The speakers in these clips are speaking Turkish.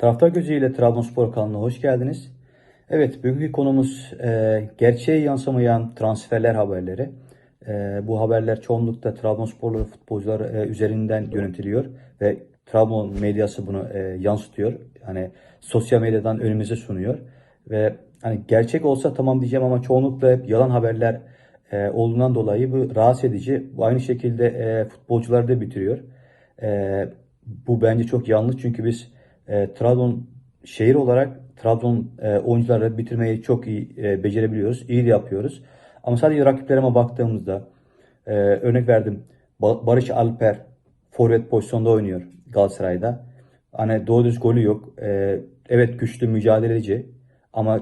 Taraftar gözüyle Trabzonspor kanalına hoş geldiniz. Evet, bugünkü konumuz e, gerçeğe yansımayan transferler haberleri. E, bu haberler çoğunlukla Trabzonsporlu futbolcular e, üzerinden yönetiliyor ve Trabzon medyası bunu e, yansıtıyor. Yani sosyal medyadan önümüze sunuyor ve hani gerçek olsa tamam diyeceğim ama çoğunlukla hep yalan haberler e, olduğundan dolayı bu rahatsız edici. Bu aynı şekilde e, futbolcuları da bitiriyor. E, bu bence çok yanlış çünkü biz e, Trabzon şehir olarak Trabzon e, oyuncuları bitirmeyi çok iyi e, becerebiliyoruz. iyi de yapıyoruz. Ama sadece rakiplerime baktığımızda e, örnek verdim. Ba- Barış Alper forvet pozisyonda oynuyor Galatasaray'da. Hani doğru düz golü yok. E, evet güçlü mücadeleci ama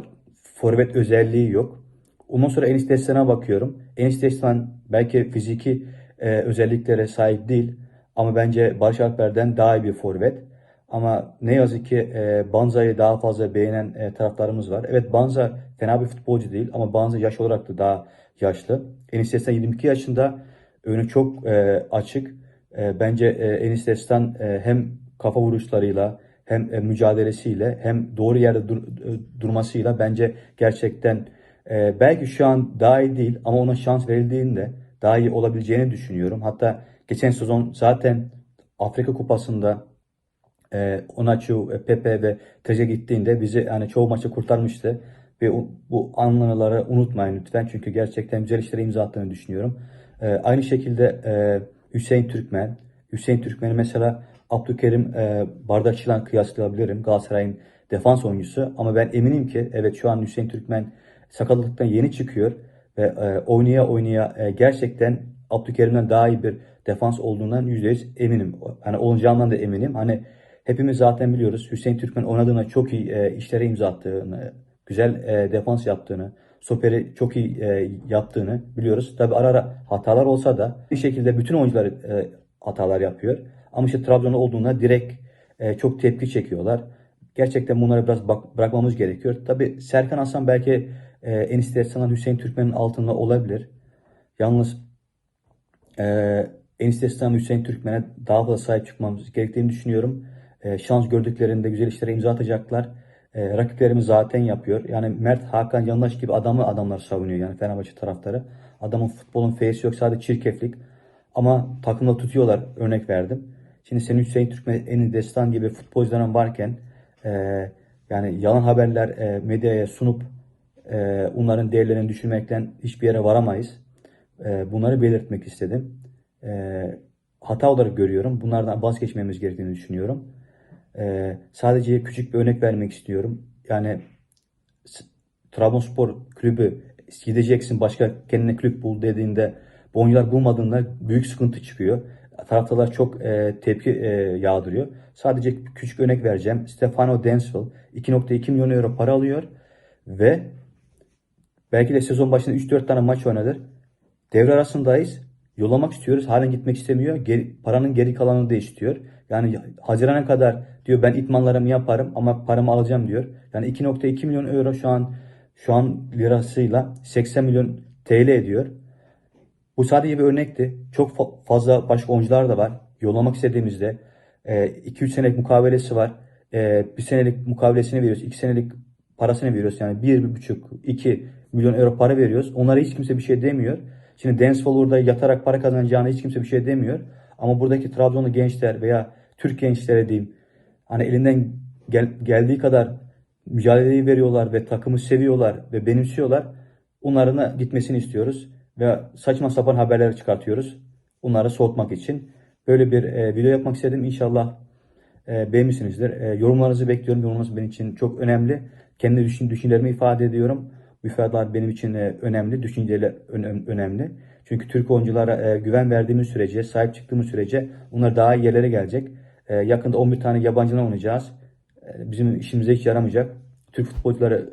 forvet özelliği yok. Ondan sonra Enis Destan'a bakıyorum. Enis Destan belki fiziki e, özelliklere sahip değil ama bence Barış Alper'den daha iyi bir forvet. Ama ne yazık ki e, Banza'yı daha fazla beğenen e, taraftarımız var. Evet Banza fena bir futbolcu değil ama Banza yaş olarak da daha yaşlı. Enis Destan 22 yaşında. Önü çok e, açık. E, bence e, Enis Destan e, hem kafa vuruşlarıyla hem e, mücadelesiyle hem doğru yerde dur- e, durmasıyla bence gerçekten e, belki şu an daha iyi değil ama ona şans verildiğinde daha iyi olabileceğini düşünüyorum. Hatta geçen sezon zaten Afrika Kupası'nda e, Onaçu, e, Pepe ve Tece gittiğinde bizi yani çoğu maçı kurtarmıştı. Ve bu anları unutmayın lütfen çünkü gerçekten güzel işlere imza attığını düşünüyorum. E, aynı şekilde e, Hüseyin Türkmen, Hüseyin Türkmen'i mesela Abdülkerim e, Bardakçı'yla kıyaslayabilirim. Galatasaray'ın defans oyuncusu ama ben eminim ki evet şu an Hüseyin Türkmen sakatlıktan yeni çıkıyor ve e, oynaya oynaya e, gerçekten Abdülkerim'den daha iyi bir defans olduğundan %100 eminim. Hani olacağından da eminim. Hani hepimiz zaten biliyoruz Hüseyin Türkmen oynadığına çok iyi e, işlere imza attığını, güzel e, defans yaptığını, stoperi çok iyi e, yaptığını biliyoruz. Tabi ara ara hatalar olsa da bir şekilde bütün oyuncular e, hatalar yapıyor. Ama işte Trabzon'da olduğunda direkt e, çok tepki çekiyorlar. Gerçekten bunları biraz bak- bırakmamız gerekiyor. Tabi Serkan Hasan belki e, Enis Destan'dan Hüseyin Türkmen'in altında olabilir. Yalnız e, Enis Destan ve Hüseyin Türkmen'e daha fazla sahip çıkmamız gerektiğini düşünüyorum. E, şans gördüklerinde güzel işlere imza atacaklar. E, rakiplerimiz zaten yapıyor. Yani Mert Hakan Yandaş gibi adamı adamlar savunuyor yani Fenerbahçe taraftarı. Adamın futbolun feysi yok sadece çirkeflik. Ama takımda tutuyorlar örnek verdim. Şimdi senin Hüseyin Türkmen, Enis Destan gibi futbolcuların varken e, yani yalan haberler e, medyaya sunup e, onların değerlerini düşürmekten hiçbir yere varamayız. E, bunları belirtmek istedim. E, hata olarak görüyorum. Bunlardan vazgeçmemiz gerektiğini düşünüyorum. E, sadece küçük bir örnek vermek istiyorum. Yani Trabzonspor kulübü gideceksin başka kendine kulüp bul dediğinde bu oyuncular bulmadığında büyük sıkıntı çıkıyor. Taraftarlar çok e, tepki e, yağdırıyor. Sadece küçük örnek vereceğim. Stefano Densville 2.2 milyon euro para alıyor ve belki de sezon başında 3-4 tane maç oynadı. Devre arasındayız. Yollamak istiyoruz. Halen gitmek istemiyor. Geri, paranın geri kalanını da istiyor. Yani Haziran'a kadar diyor ben itmanlarımı yaparım ama paramı alacağım diyor. Yani 2.2 milyon euro şu an şu an lirasıyla 80 milyon TL ediyor. Bu sadece bir örnekti. Çok fa- fazla başka oyuncular da var. Yollamak istediğimizde 2-3 senelik mukavelesi var. E, bir senelik mukavelesini veriyoruz. 2 senelik parasını veriyoruz. Yani 1,5-2 milyon euro para veriyoruz. Onlara hiç kimse bir şey demiyor. Şimdi Dance Valor'da yatarak para kazanacağına hiç kimse bir şey demiyor. Ama buradaki Trabzonlu gençler veya Türk gençlere diyeyim hani elinden gel- geldiği kadar mücadeleyi veriyorlar ve takımı seviyorlar ve benimsiyorlar. Onların gitmesini istiyoruz ve saçma sapan haberler çıkartıyoruz. Onları soğutmak için. Böyle bir e, video yapmak istedim. İnşallah e, beğenmişsinizdir. E, yorumlarınızı bekliyorum. Yorumlarınız benim için çok önemli. Kendi düşün, düşüncelerimi ifade ediyorum. İfadeler benim için e, önemli. Düşünceler önem- önemli. Çünkü Türk oyunculara e, güven verdiğimiz sürece, sahip çıktığımız sürece onlar daha iyi yerlere gelecek. E, yakında 11 tane yabancıdan oynayacağız. Bizim işimize hiç yaramayacak. Türk futbolcuları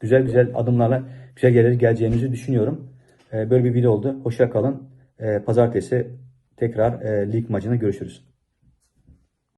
güzel güzel adımlarla güzel yerlere geleceğimizi düşünüyorum. Böyle bir video oldu. Hoşça kalın. Pazartesi tekrar lig maçında görüşürüz.